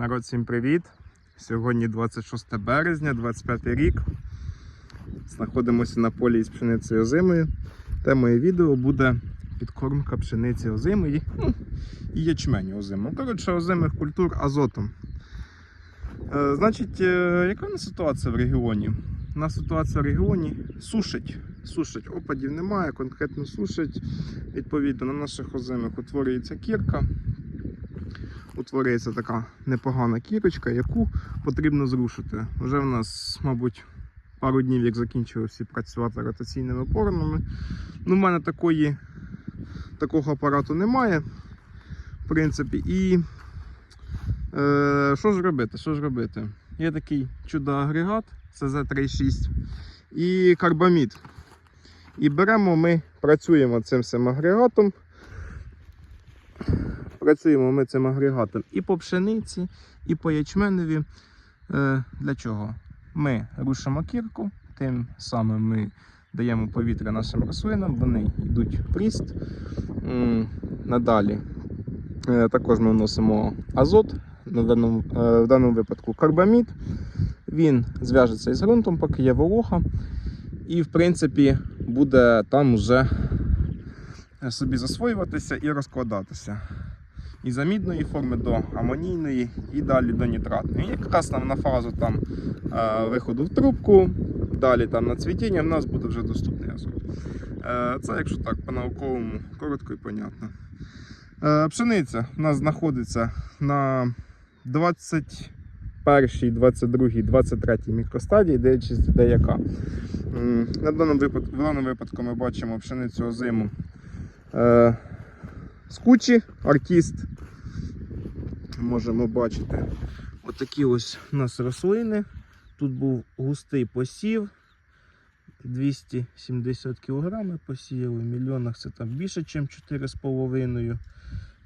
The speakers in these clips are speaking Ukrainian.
Народ, всім привіт! Сьогодні 26 березня, 25 рік. Знаходимося на полі із пшеницею озимою. Темою відео буде підкормка пшениці озимої ну, і ячменю озимого. Коротше, озимих культур азотом. Е, значить, е, яка у нас ситуація в регіоні? У нас ситуація в регіоні сушить. Сушить, опадів немає, конкретно сушить. Відповідно, на наших озимих утворюється кірка утворюється така непогана кірочка, яку потрібно зрушити. Вже в нас, мабуть, пару днів, як закінчили всі працювати ротаційними поронами. Ну, в мене такої, такого апарату немає, в принципі. І е, що ж робити? Що ж робити? Є такий чудо-агрегат CZ36 і карбамід. І беремо ми, працюємо цим всім агрегатом. Працюємо ми цим агрегатом і по пшениці, і по ячменеві. Е, Для чого? Ми рушимо кірку, тим самим ми даємо повітря нашим рослинам, вони йдуть в ріст. Надалі е, також ми вносимо азот, на даному, е, в даному випадку карбамід. Він зв'яжеться із ґрунтом, поки є волога. І, в принципі, буде там вже собі засвоюватися і розкладатися із амідної форми до амонійної і далі до нітратної. Якраз нам на фазу там, е, виходу в трубку, далі там на цвітіння в нас буде вже доступний азот. Е, це, якщо так, по-науковому, коротко і понятно. Е, пшениця у нас знаходиться на 21, 22, 23 мікростадії, дивлячись де яка. На даному випадку, в даному випадку ми бачимо пшеницю озиму з кучі, артіст. Можемо бачити отакі ось у нас рослини. Тут був густий посів. 270 кг посіяли, в мільйонах це там більше, ніж 4,5.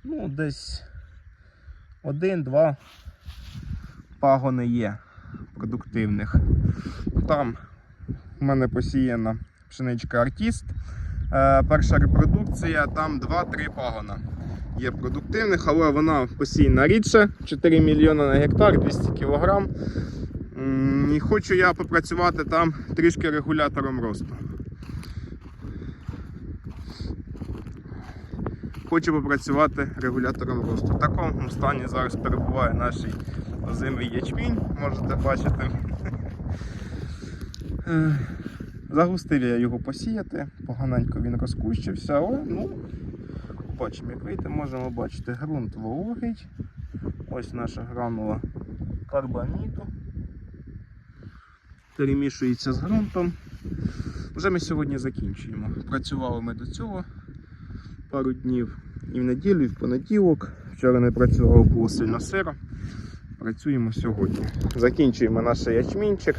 Ну, десь один-два пагони є продуктивних. Там в мене посіяна пшеничка артіст. Е, перша репродукція, там 2-3 пагона є продуктивних, але вона посіяна рідше, 4 мільйони на гектар, 200 кг. І хочу я попрацювати там трішки регулятором росту. Хочу попрацювати регулятором росту. В такому стані зараз перебуває наш озимий ячмінь, можете бачити. Загустив я його посіяти, поганенько він розкущився, але ну, бачимо, як вийти, можемо бачити ґрунт вологий. Ось наша гранула карбаміду. Перемішується з ґрунтом. Вже ми сьогодні закінчуємо. Працювали ми до цього пару днів і в неділю, і в понеділок. Вчора не працював, було сильно сиро. Працюємо сьогодні. Закінчуємо наш ячмінчик.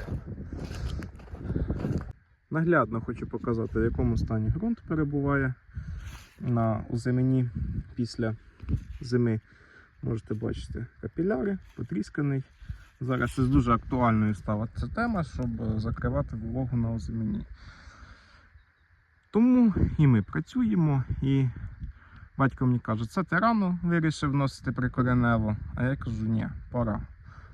Наглядно хочу показати, в якому стані ґрунт перебуває на озимені після зими. Можете бачити капіляри, потрісканий. Зараз це дуже актуальною стала ця тема, щоб закривати вологу на озимені. Тому і ми працюємо, і батько мені каже, це ти рано вирішив вносити прикоренево, а я кажу, ні, пора.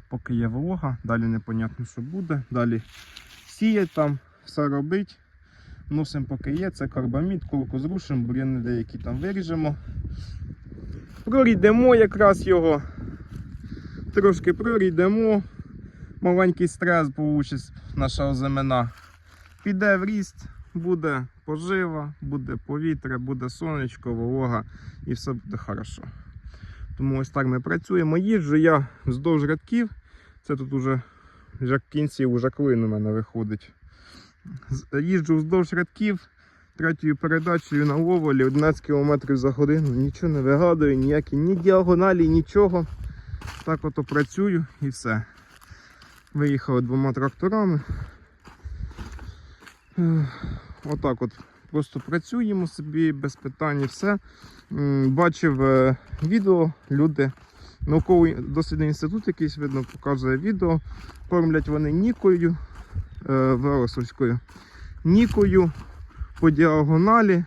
Поки є волога, далі непонятно, що буде, далі сіять там все робить. Носимо поки є, це карбамід, курку зрушимо, бур'яни деякі там виріжемо. Прорійдемо якраз його. Трошки прорійдемо. Маленький стрес, бо участь наша озимина. Піде в ріст, буде пожива, буде повітря, буде сонечко, волога і все буде хорошо. Тому ось так ми працюємо. Їжджу я вздовж рядків. Це тут уже вже в кінці вже клин у мене виходить. Їжджу вздовж рядків третьою передачею на Ловолі 11 км за годину. Нічого не вигадую, ніякі ні діагоналі, нічого. Так ото працюю і все. Виїхали двома тракторами. Отак от просто працюємо собі без питань і все. Бачив е, відео, люди, науковий дослідний інститут якийсь видно показує відео. Кормлять вони нікою Велосовською. Нікою по діагоналі.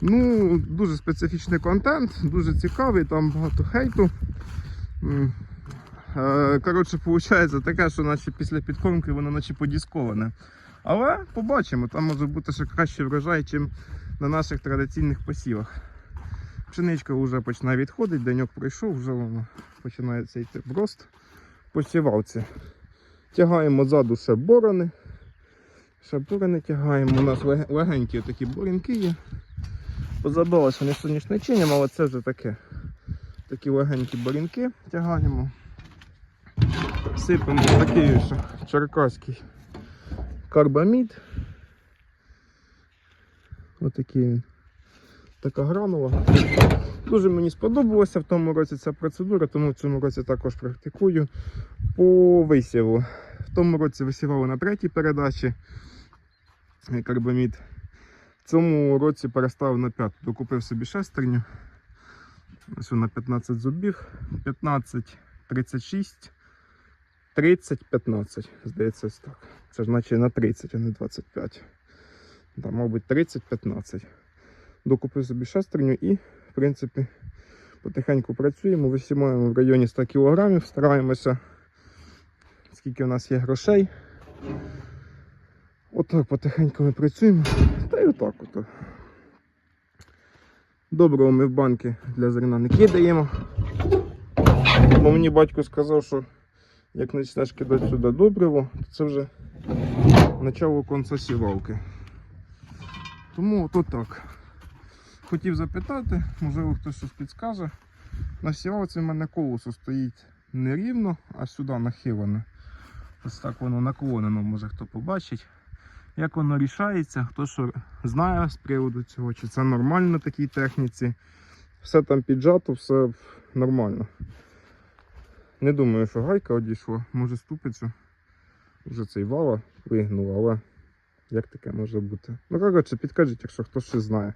Ну, дуже специфічний контент, дуже цікавий, там багато хейту. Е, Коротше, виходить таке, що наче після підкормки воно наче подісковане. Але побачимо, там може бути ще кращий врожай, ніж на наших традиційних посівах. Пшеничка вже починає відходити, деньок пройшов, вже воно починається йти в рост. Посівавці. Тягаємо ззаду ще борони. Ще борони тягаємо. У нас легенькі такі борінки є. Позабилося не сонячне чиням, але це вже таке. Такі легенькі борінки тягаємо. Сипемо такий ще черкаський карбамід. Отакий він. Така гранула. Дуже мені сподобалося в тому році ця процедура, тому в цьому році також практикую по висіву. В тому році висівали на третій передачі карбамід. В цьому році переставив на п'яту. Докупив собі шестерню. Ось на 15 зубів. 15, 36, 30, 15. Здається, ось так. Це ж наче на 30, а не 25. Там, мабуть, 30-15. Докупив собі шестерню і, в принципі, потихеньку працюємо, висіваємо в районі 100 кг, стараємося, скільки у нас є грошей. Отак потихеньку ми працюємо. Та й отак от. Доброго ми в банки для зерна не кидаємо. Бо мені батько сказав, що як почнеш кидати сюди добриво, то це вже начало конца сівалки. Тому от так. Хотів запитати, можливо хтось щось підскаже. На сівалці в мене колесо стоїть нерівно, а сюди нахилене. Ось так воно наклонено, може хто побачить. Як воно рішається, хто що знає з приводу цього, чи це нормально на такій техніці. Все там піджато, все нормально. Не думаю, що гайка одійшла, може ступицю. Вже цей вала вигнув, але як таке може бути? Ну, коротше, підкажіть, якщо хтось щось знає.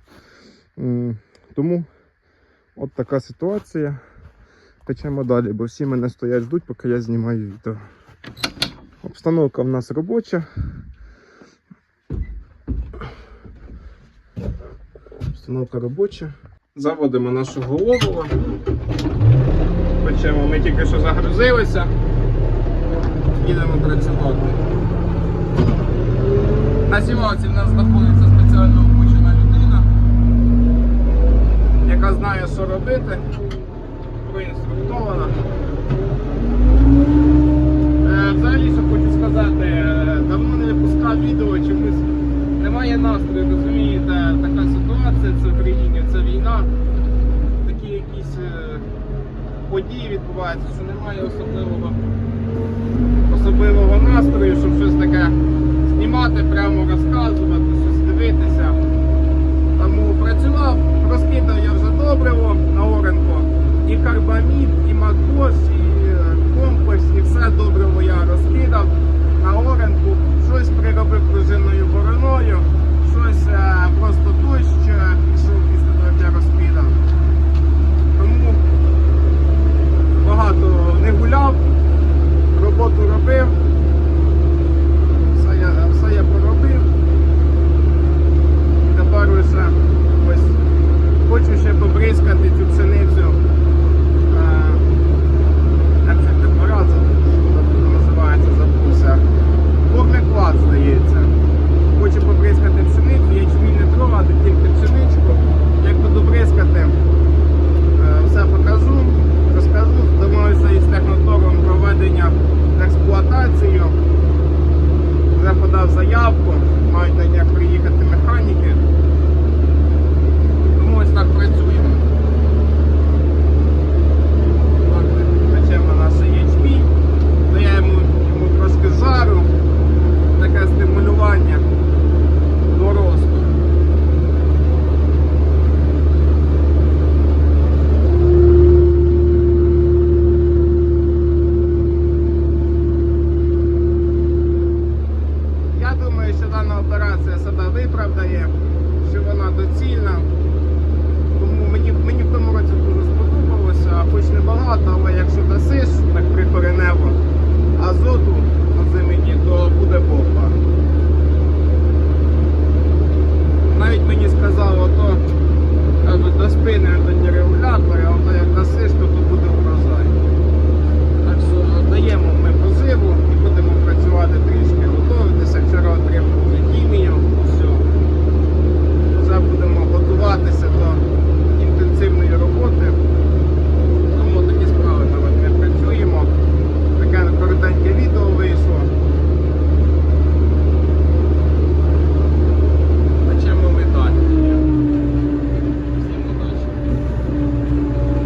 Тому от така ситуація. Течемо далі, бо всі мене стоять ждуть, поки я знімаю відео. Обстановка в нас робоча. Обстановка робоча. Заводимо нашого ловова. Печемо, ми тільки що загрузилися. Їдемо працювати. На сівалці в нас знаходиться яка знає, що робити, проінструктована. Е, Взагалі, що хочу сказати, е, давно не випускав відео, чомусь немає настрою, розумієте, така ситуація, це в це війна, такі якісь е, події відбуваються, що немає особливого, особливого настрою, щоб щось таке знімати, прямо розказувати, щось дивитися. Тому працював, розкидав